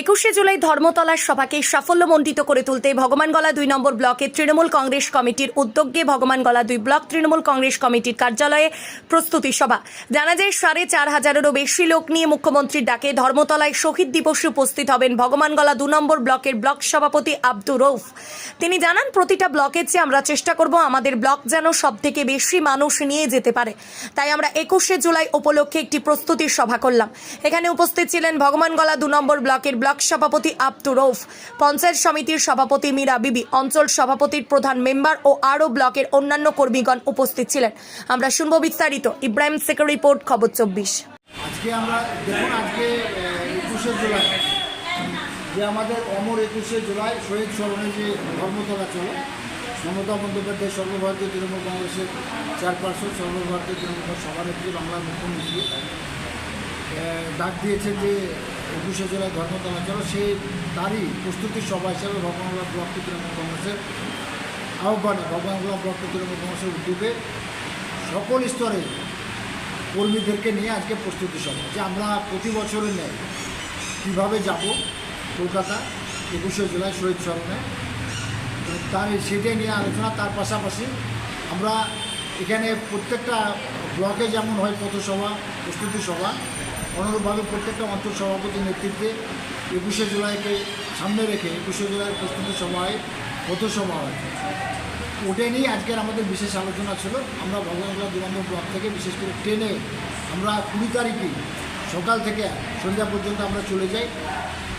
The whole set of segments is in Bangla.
একুশে জুলাই ধর্মতলার সভাকে সাফল্যমণ্ডিত করে তুলতে ভগবানগলা দুই নম্বর ব্লকে তৃণমূল কংগ্রেস কমিটির উদ্যোগে ভগবানগলা দুই ব্লক তৃণমূল কংগ্রেস কমিটির কার্যালয়ে প্রস্তুতি সভা। জানা যায়, সাড়ে চার হাজারেরও বেশি লোক নিয়ে মুখ্যমন্ত্রীর ডাকে ধর্মতলায় শহীদ দিবসে উপস্থিত হবেন ভগবানগলা দু নম্বর ব্লকের ব্লক সভাপতি আব্দুর রৌফ তিনি জানান, প্রতিটা ব্লকের চেয়ে আমরা চেষ্টা করব আমাদের ব্লক যেন সব থেকে বেশি মানুষ নিয়ে যেতে পারে। তাই আমরা একুশে জুলাই উপলক্ষে একটি প্রস্তুতির সভা করলাম। এখানে উপস্থিত ছিলেন ভগবানগলা দু নম্বর ব্লকের ব্লক সভাপতি আব্দুর রৌফ পঞ্চায়েত সমিতির সভাপতি মীরা বিবি, অঞ্চল সভাপতির প্রধান মেম্বার ও আরও ব্লকের অন্যান্য কর্মীগণ উপস্থিত ছিলেন। আমরা শুনব বিস্তারিত। ইব্রাহিম সেকের রিপোর্ট, খবর চব্বিশ। আজকে আমরা, দেখুন আজকে একুশে জুলাই, যে আমাদের অমর একুশে জুলাই শহীদ স্মরণে যে ধর্মতলা চলে, মমতা বন্দ্যোপাধ্যায় সর্বভারতীয় তৃণমূল কংগ্রেসের চেয়ারপারসন, সর্বভারতীয় তৃণমূল সভানেত্রী, বাংলার মুখ্যমন্ত্রী ডাক দিয়েছে যে একুশে জুলাই ধর্মতলা চলো সেই তারই প্রস্তুতি সভা হিসাবে ভগবানগোলা ব্লক তৃণমূল কংগ্রেসের আহ্বানে। ভগবানগোলা ব্লক তৃণমূল কংগ্রেসের উদ্যোগে সকল স্তরে কর্মীদেরকে নিয়ে আজকে প্রস্তুতি সভা। যে আমরা প্রতি বছরের নেয় কীভাবে যাব কলকাতা একুশে জুলাই শহীদ স্মরণে তার সেটাই নিয়ে আলোচনা। তার পাশাপাশি আমরা এখানে প্রত্যেকটা ব্লকে যেমন হয় পথসভা, প্রস্তুতি সভা অনুরূপভাবে প্রত্যেকটা অঞ্চল সভাপতির নেতৃত্বে একুশে জুলাইকে সামনে রেখে একুশে জুলাই প্রস্তুতি সভায় পথসভা হয়। ওটা নিয়ে আজকের আমাদের বিশেষ আলোচনা ছিল। আমরা ভগবানগোলা দু নম্বর ব্লক থেকে বিশেষ করে ট্রেনে আমরা কুড়ি তারিখে সকাল থেকে সন্ধ্যা পর্যন্ত আমরা চলে যাই।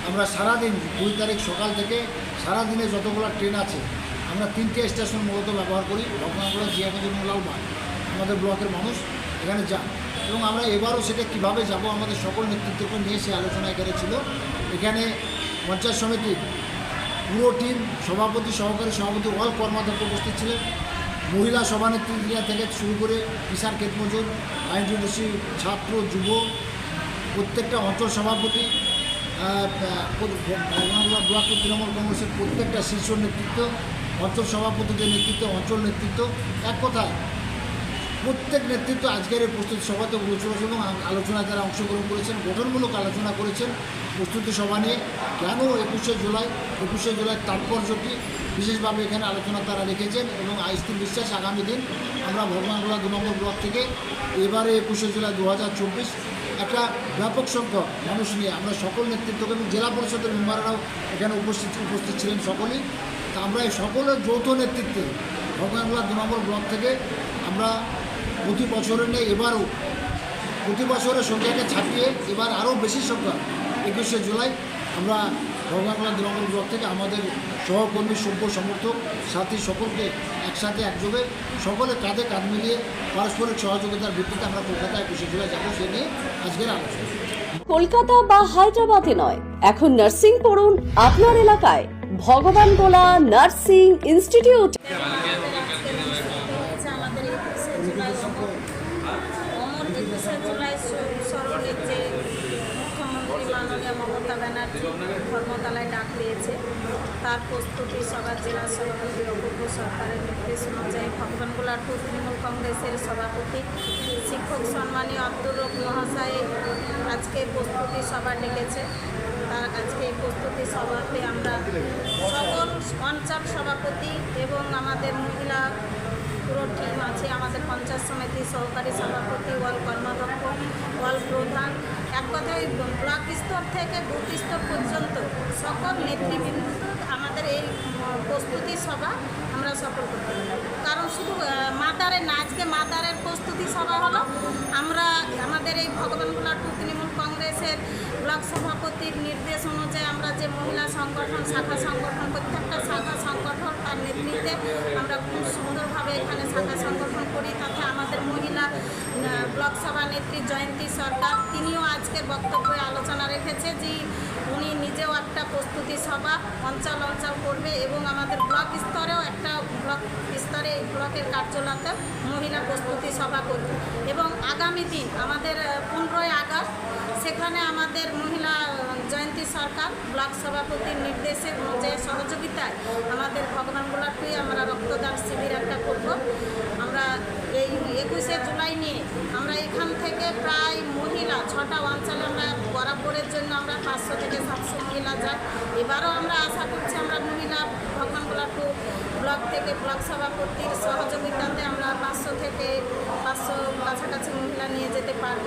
আমরা সারাদিন কুড়ি তারিখ সকাল থেকে সারাদিনে যতগুলো ট্রেন আছে, আমরা তিনটে স্টেশন মূলত ব্যবহার করি। ভগবানগোলা জিয়াগঞ্জ লালবাগ আমাদের ব্লকের মানুষ এখানে যান। এবং আমরা এবারও সেটা কীভাবে যাব আমাদের সকল নেতৃত্বকে নিয়ে সে আলোচনা এখানে ছিল। এখানে পঞ্চায়েত সমিতির পুরো টিম সভাপতি, সহকারী সভাপতি অল কর্মাধ্যক্ষ উপস্থিত ছিলেন। মহিলা সভানেত্রীরা থেকে শুরু করে কিষাণ ক্ষেতমজুর, আইনজীবী, ছাত্র, যুব, প্রত্যেকটা অঞ্চল সভাপতি ব্লক তৃণমূল কংগ্রেসের প্রত্যেকটা শীর্ষ নেতৃত্ব, অঞ্চল সভাপতিদের নেতৃত্ব, অঞ্চল নেতৃত্ব এক কথায় প্রত্যেক নেতৃত্ব আজকের এই প্রস্তুতি সভাতে উপস্থিত এবং আলোচনায় যারা অংশগ্রহণ করেছেন, গঠনমূলক আলোচনা করেছেন প্রস্তুতি সভা নিয়ে, কেন একুশে জুলাই একুশে জুলাই তাৎপর্য কী বিশেষভাবে এখানে আলোচনা তারা রেখেছেন এবং আইস্তির বিশ্বাস আগামী দিন আমরা ভগবানগোলা দু নম্বর ব্লক থেকে এবারে একুশে জুলাই দু হাজার চব্বিশ একটা ব্যাপক সংখ্যক মানুষ নিয়ে আমরা সকল নেতৃত্বকে এবং জেলা পরিষদের মেম্বাররাও এখানে উপস্থিত উপস্থিত ছিলেন সকলেই। তা আমরা এই সকলের যৌথ নেতৃত্বে ভগবানগোলা দু নম্বর ব্লক থেকে আমরা প্রতি বছরের নেই, এবারও। প্রতি বছরের সংখ্যাকে ছাপিয়ে এবার আরও বেশি সংখ্যা। একুশে জুলাই আমরা ভগবানগোলা দু ব্লক থেকে আমাদের সহকর্মী, সভ্য সমর্থক, সাথী সকলকে একসাথে একযোগে সকলে কাঁধে কাঁধ মিলিয়ে পারস্পরিক সহযোগিতার ভিত্তিতে আমরা কলকাতা একুশে জুলাই যাব সে নিয়ে আজকের আলোচনা। কলকাতা বা হায়দ্রাবাদে নয়, এখন নার্সিং পড়ুন আপনার এলাকায়। ভগবান গোলা নার্সিং ইনস্টিটিউট হচ্ছে আমাদের একুশে জুলাই অমর একুশে জুলাই যে মুখ্যমন্ত্রী মাননীয় মমতা ব্যানার্জি ধর্মতলায় ডাক দিয়েছে তার প্রস্তুতি সভা জেলা সভাপতি সরকারের নির্দেশ অনুযায়ী ভগবানগোলার টু তৃণমূল কংগ্রেসের সভাপতি, শিক্ষক সম্মানীয় আব্দুর রব আজকে প্রস্তুতি সভা ডেকেছে তার আজকে প্রস্তুতি সভাতে আমরা সকল অঞ্চল সভাপতি, এবং আমাদের মহিলা পুরো টিম আছে। আমাদের পঞ্চায়েত সমিতি সহকারী সভাপতি ওয়াল কর্মাধ্যক্ষ ওয়াল প্রধান। এক কথায়, ব্লক স্তর থেকে বুথ স্তর পর্যন্ত সকল নেতৃবৃন্দ আমাদের এই প্রস্তুতি সভা আমরা সফল করতে কারণ শুধু মাতারের না, আজকে মাতারের প্রস্তুতি সভা হলো। আমরা, আমাদের এই ভগবানগোলা টু তৃণমূল কংগ্রেসের ব্লক সভাপতির নির্দেশ অনুযায়ী আমরা যে মহিলা সংগঠন, শাখা সংগঠন, প্রত্যেকটা শাখা তার নেতৃত্বে আমরা খুব সুন্দরভাবে এখানে শাখা সংগঠন করি। তাতে আমাদের মহিলা ব্লক সভা নেত্রী জয়ন্তী সরকার, তিনিও আজকের বক্তব্যে আলোচনা রেখেছে যে উনি নিজেও একটা প্রস্তুতি সভা অঞ্চল অঞ্চল করবে এবং আমাদের ব্লক স্তরেও একটা ব্লক ব্লকের কার্যালয়তে মহিলা প্রস্তুতি সভা করবে এবং আগামী দিন আমাদের পনেরোই আগস্ট, সেখানে আমাদের মহিলা জয়ন্তী সরকার ব্লক সভাপতির নির্দেশে যে সহযোগিতায় আমাদের ভগবানগুলাকেই আমরা রক্তদান শিবির একটা করব। আমরা এই একুশে জুলাই নিয়ে আমরা এখান থেকে প্রায় মহিলা ছটা অঞ্চলে আমরা বরাবরের জন্য আমরা পাঁচশো থেকে সাতশো মহিলা যাই এবারও আমরা আশা করছি আমরা মহিলা ভগবানগোলা টু ব্লক থেকে ব্লক সভাপতির সহযোগিতাতে আমরা পাঁচশো থেকে পাঁচশো কাছাকাছি মহিলা নিয়ে যেতে পারব।